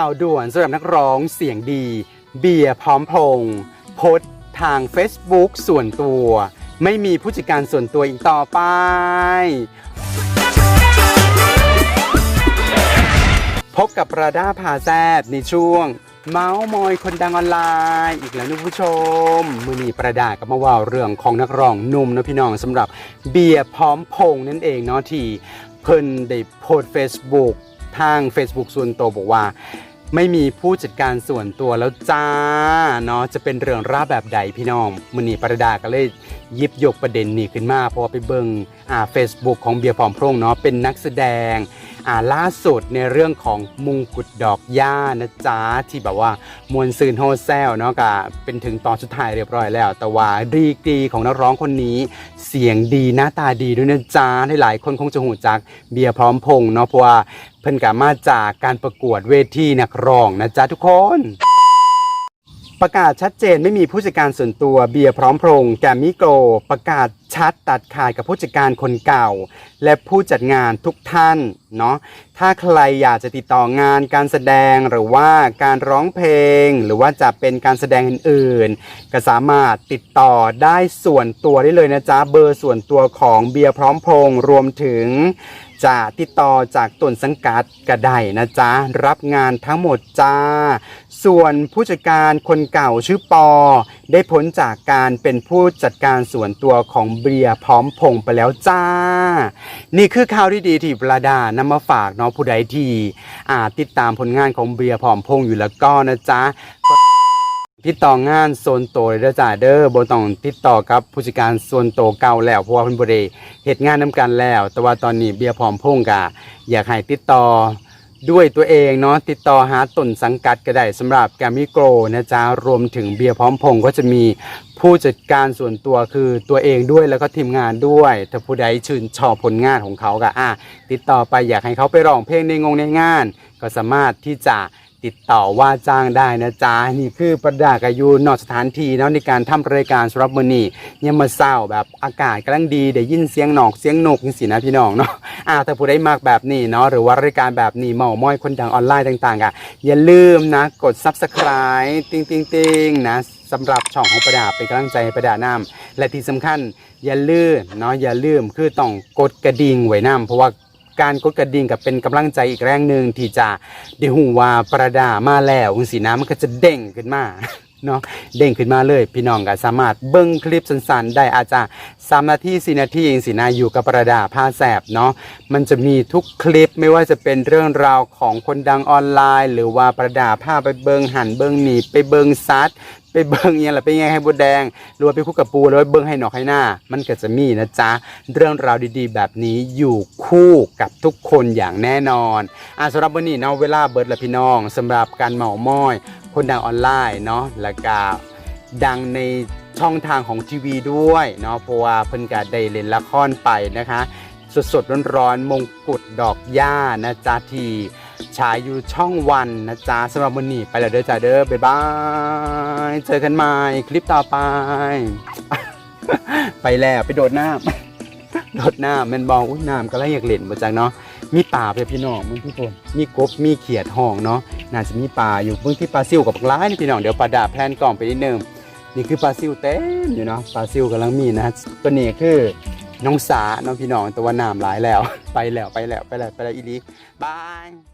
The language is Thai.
ข่าวด่วนสำหรับนักร้องเสียงดี เบียร์พร้อมพงษ์โพสต์ทาง Facebook ส่วนตัว ไม่มีผู้จัดการส่วนตัวอีกต่อไป พบกับราดาพาแซบในช่วง เมาส์มอยคนดังออนไลน์อีกแล้วนะผู้ชม มือนีประดากับมาว่าเรื่องของนักร้องหนุ่มนะพี่น้องสำหรับเบียร์พร้อมพงษ์นั่นเองเนาะที่เพิ่นได้โพสต์ Facebook ทาง Facebook ส่วนตัวบอกว่า ไม่มีผู้จัดการส่วนตัวแล้วจ้าเนาะจะเป็นเรื่องราบแบบใดพี่น้องมือนีประดาก็เลย ยิบยกประเด็นนี้ขึ้นมา เพราะว่าไปเบิงอ่าเฟซบุ๊กของเบียร์พร้อมพงษ์เนาะเป็นนักแสดงอ่าล่าสุดในเรื่องของมุงกุฎดอกย่านะจ๊ะที่แบบว่ามวลซืนโฮเซลเนาะก็เป็นถึงตอนสุดท้ายเรียบร้อยแล้ว แต่ว่าดีกรีของนักร้องคนนี้ เสียงดีหน้าตาดีด้วยนะจ๊ะหลายๆคนคงจะหูจักเบียร์พร้อมพงษ์เนาะเพราะว่าเพิ่นกามาจากการประกวดเวทีนักร้องนะจ๊ะทุกคน ประกาศชัดเจนไม่มีผู้จัดการส่วนตัวเบียร์พร้อมพงษ์แกมมิโกประกาศชัดตัดขาดกับผู้จัดการคนเก่า และผู้จัดงานทุกท่าน เนาะถ้าใครอยากจะติดต่องานการแสดงหรือว่าการร้องเพลง หรือว่าจะเป็นการแสดงอื่นๆ ก็สามารถติดต่อได้ส่วนตัวได้เลยนะจ๊ะเบอร์ส่วนตัวของเบียร์พร้อมพงษ์รวมถึงจะติดต่อจากต้นสังกัดก็ได้นะจ๊ะรับงานทั้งหมดจ้า ส่วนผู้จัดการคนเก่าชื่อปอ ได้พ้นจากการเป็นผู้จัดการส่วนตัวของเบียร์พร้อมพงษ์ไปแล้วจ้า นี่คือข่าวที่ดีที่ประดานำมาฝากเนาะผู้ใดที่อ่าติดตามผลงานของเบียร์พร้อมพงอยู่แล้วก็นะจ๊ะติดต่องานโซนโตเลยเด้อจ้าเด้อบ่ต้องติดต่อกับผู้จัดการโซนโตเก่าแล้วเพราะว่าเพิ่นบ่ได้เฮ็ดงานนํกันแล้ว แต่ว่าตอนนี้เบียร์พร้อมพงก็อยากให้ติดต่อ ด้วยตัวเองเนาะติดต่อหาต้นสังกัดก็ได้สำหรับแกมิโกรนะจ๊ะรวมถึงเบียร์พร้อมพงก็จะมีผู้จัดการส่วนตัวคือตัวเองด้วยแล้วก็ทีมงานด้วย ถ้าผู้ใดชื่นชอบผลงานของเขาก็อะติดต่อไปอยากให้เขาไปร้องเพลงในงงในงาน ก็สามารถที่จะ ติดต่อว่าจ้างได้นะจ๊ะนี่คือประดากายูนอกสถานที่เนาะในการทำรายการสำหรับมือนี่ยังมาเศร้าแบบอากาศกำลังดีได้ยินเสียงหนอกเสียงนกนี่สินะพี่น้องเนาะอ่าถ้าผู้ใดมากแบบนี้เนาะหรือว่ารายการแบบนี้เมาม้อยคนดังออนไลน์ต่างๆอะอย่าลืมนะกด subscribe ติ๊งติงติ๊งนะสำหรับช่องของประดาเป็นกำลังใจให้ประดาน้ำและที่สำคัญอย่าลืมเนาะอย่าลืมคือต้องกดกระดิ่งไว้น้ำเพราะว่า การกดกระดิ่งกับเป็นกำลังใจอีกแรงหนึ่งที่จะได้หูว่าประดามาแล้วคุณสีน้ำมันก็จะเด้งขึ้นมาเนาะเด้งขึ้นมาเลย พี่น้องก็สามารถเบิ้งคลิปสั้นๆ ได้อาจจะสามนาทีสี่นาทีเองสินะอยู่กับประดาผ้าแสบเนาะมันจะมีทุกคลิปไม่ว่าจะเป็นเรื่องราวของคนดังออนไลน์ หรือว่าประดาผ้าไปเบิ้งหันเบิ้งหนีไปเบิ้งซัด ไปเบิ้งเนี่ยแหละไปนไงให้บดแดงหรือว่าไปคู่กับปูแล้วไปเบิ้งให้หนอกให้หน้า มันก็จะมีนะจ๊ะ เรื่องราวดีๆ แบบนี้อยู่คู่กับทุกคนอย่างแน่นอนอะสำหรับวันนี้เนาะเวลาเบิร์ดละพี่น้องสำหรับการเหมาม้อย คนดังออนไลน์เนาะแล้วก็ดังในช่องทางของทีวีด้วยเนาะเพราะว่าเพิ่นก็ได้เล่นละครไปนะคะ สดๆร้อนๆมงกุฎดอกหญ้านะจ๊ะที ฉายอยู่ช่องวันนะจ๊ะสำหรับวันนี้ไปแล้วเด้อจ้าเด้อบ๊ายบาย เจอกันใหม่คลิปต่อไป ไปแล้วไปโดดน้ำโดดน้ำแมนบองอุ้ยน้ำก็เลยอยากเล่นมาจากเนาะมีป่าเพื่อพี่น้องมึงทุกคนมีกบมีเขียดห้องเนาะน่าจะมีป่าอยู่เบื้องที่ปลาซิวกับปลาร้ายนี่พี่น้องเดี๋ยวปลาดาแพลนกล่องไปนิดนึงนี่คือปลาซิวเต็มอยู่เนาะปลาซิวกำลังมีนะตัวนี้คือน้องสาน้องพี่น้องตัวน้ำหลายแล้ว ไปแล้วไปแล้วไปแล้วไปแล้วอีลีบาย